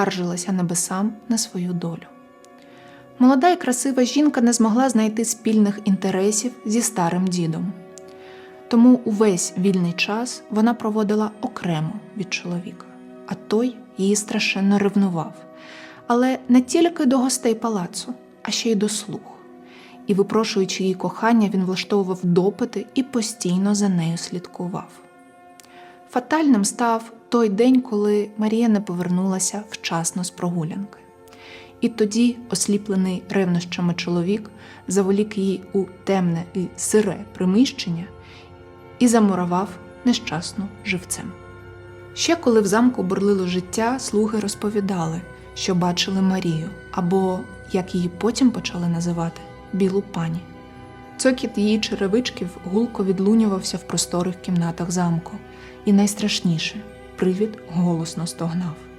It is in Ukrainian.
скаржилася небесам на свою долю. Молода і красива жінка не змогла знайти спільних інтересів зі старим дідом. Тому увесь вільний час вона проводила окремо від чоловіка, а той її страшенно ревнував, але не тільки до гостей палацу, а ще й до слуг. І, випрошуючи її кохання, він влаштовував допити і постійно за нею слідкував. Фатальним став той день, коли Марія не повернулася вчасно з прогулянки. І тоді, осліплений ревнощами чоловік, заволік її у темне і сире приміщення і замурував нещасну живцем. Ще коли в замку бурлило життя, слуги розповідали, що бачили Марію, або, як її потім почали називати, білу пані. Цокіт її черевичків гулко відлунювався в просторих кімнатах замку, і найстрашніше привід голосно стогнав.